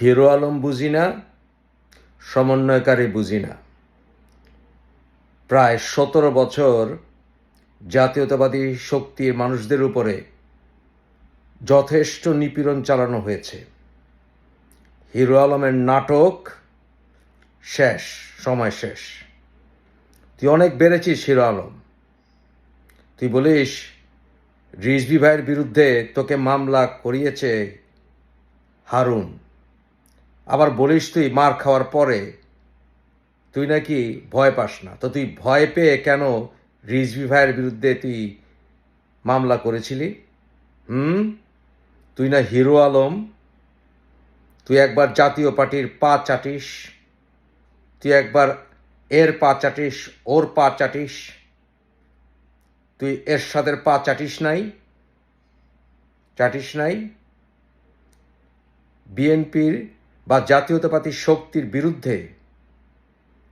Hero Alam বুঝি না, সমন্বয়কারী বুঝি না। প্রায় সতেরো বছর জাতীয়তাবাদী শক্তির মানুষদের উপরে যথেষ্ট নিপীড়ন চালানো হয়েছে। হিরো আলমের নাটক শেষ, সময় শেষ। তুই অনেক বেড়েছিস হিরো আলম। তুই বলিস রিজবি ভাইয়ের বিরুদ্ধে তোকে মামলা করিয়েছে হারুন। আবার বলিস তুই মার খাওয়ার পরে, তুই নাকি ভয় পাস না। তো তুই ভয় পেয়ে কেন রিজভি ভাইয়ের বিরুদ্ধে তুই মামলা করেছিলি? হুম? তুই না হিরো আলম? তুই একবার জাতীয় পার্টির পা চাটিস। তুই একবার এর পা চাটিস, ওর পা চাটিস। তুই এর এরশাদের পা চাটিস নাই? চাটিস নাই? বিএনপির বা জাতীয়তাবাদী শক্তির বিরুদ্ধে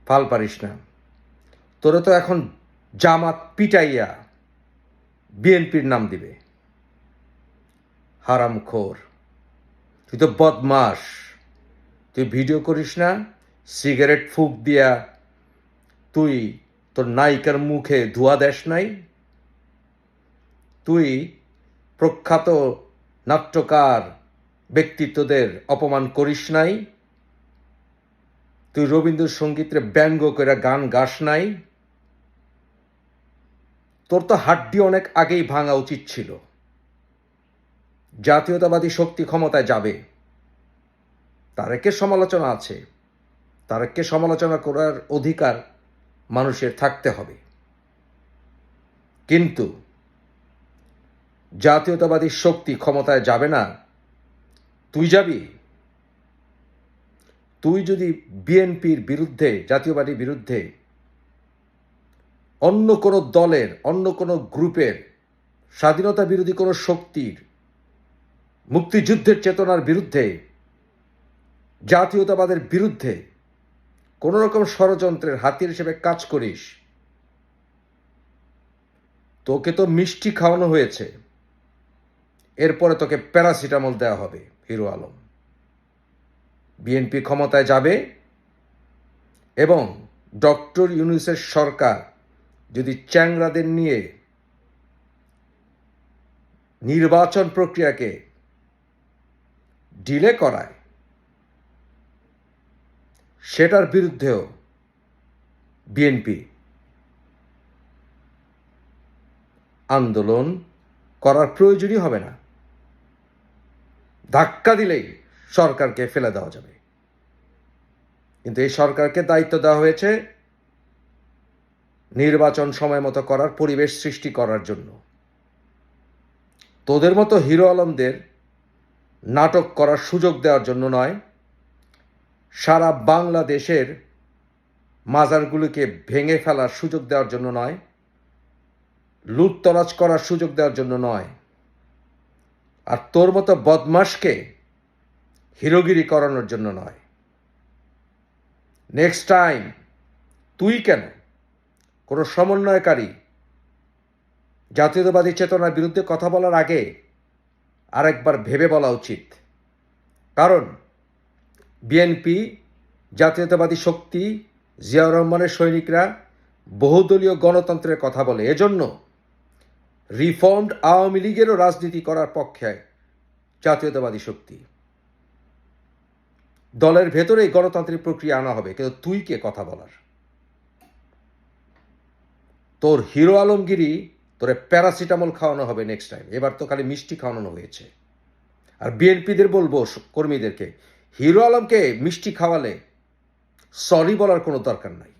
ফাল পারিস না। তোরা তো এখন জামাত পিটাইয়া বিএনপির নাম দিবে। হারামখোর তুই তো বদমাস তুই ভিডিও করিস না, সিগারেট ফুক দিয়া তুই তোর নায়িকার মুখে ধোয়া দেশ নাই। তুই প্রখ্যাত নাট্যকার ব্যক্তিত্বদের অপমান করিস নাই। তুই রবীন্দ্রসঙ্গীতের ব্যঙ্গ করে গান গাস নাই। তোর তো হাড্ডি অনেক আগেই ভাঙা উচিত ছিল। জাতীয়তাবাদী শক্তি ক্ষমতায় যাবে। তার তারেকের সমালোচনা আছে? তারেককে সমালোচনা করার অধিকার মানুষের থাকতে হবে। কিন্তু জাতীয়তাবাদী শক্তি ক্ষমতায় যাবে না। তুই যাবি? তুই যদি বিএনপির বিরুদ্ধে জাতীয়বাদীর বিরুদ্ধে অন্য কোনো দলের, অন্য কোনো গ্রুপের স্বাধীনতা বিরোধী কোনো শক্তির মুক্তিযুদ্ধের চেতনার বিরুদ্ধে, জাতীয়তাবাদের বিরুদ্ধে কোনো রকম ষড়যন্ত্রের হাতিয়ার হিসেবে কাজ করিস, তোকে তো মিষ্টি খাওয়ানো হয়েছে। এরপরে তোকে প্যারাসিটামল দেওয়া হবে, হিরো আলম। বিএনপি ক্ষমতায় যাবে এবং ডক্টর ইউনুসের সরকার যদি চ্যাংরাদের নিয়ে নির্বাচন প্রক্রিয়াকে ডিলে করায়, সেটার বিরুদ্ধেও বিএনপি আন্দোলন করার প্রয়োজনই হবে না। ধাক্কা দিলেই সরকারকে ফেলে দেওয়া যাবে। কিন্তু এই সরকারকে দায়িত্ব দেওয়া হয়েছে নির্বাচন সময় মতো করার, পরিবেশ সৃষ্টি করার জন্য। তোদের মতো হিরো আলমদের নাটক করার সুযোগ দেওয়ার জন্য নয়, সারা বাংলাদেশের মাজারগুলোকে ভেঙে ফেলার সুযোগ দেওয়ার জন্য নয়, লুটতরাজ করার সুযোগ দেওয়ার জন্য নয় আর তোর মতো বদমাসকে হিরোগিরি করানোর জন্য নয়। নেক্সট টাইম তুই কেন কোনো সমন্বয়কারী, জাতীয়তাবাদী চেতনার বিরুদ্ধে কথা বলার আগে আরেকবার ভেবে বলা উচিত। কারণ বিএনপি, জাতীয়তাবাদী শক্তি, জিয়াউর রহমানের সৈনিকরা বহুদলীয় গণতন্ত্রের কথা বলে। এজন্য রিফর্মড আওয়ামী লীগেরও রাজনীতি করার পক্ষে জাতীয়তাবাদী শক্তি। দলের ভেতরেই গণতান্ত্রিক প্রক্রিয়া আনা হবে, কিন্তু তুই কে কথা বলার? তোর হিরো আলমগিরি তোরে প্যারাসিটামল খাওয়ানো হবে নেক্সট টাইম এবার তো খালি মিষ্টি খাওয়ানো হয়েছে। আর বিএনপিদের বলব কর্মীদেরকে, হিরো আলমকে মিষ্টি খাওয়ালে সরি বলার কোনো দরকার নাই।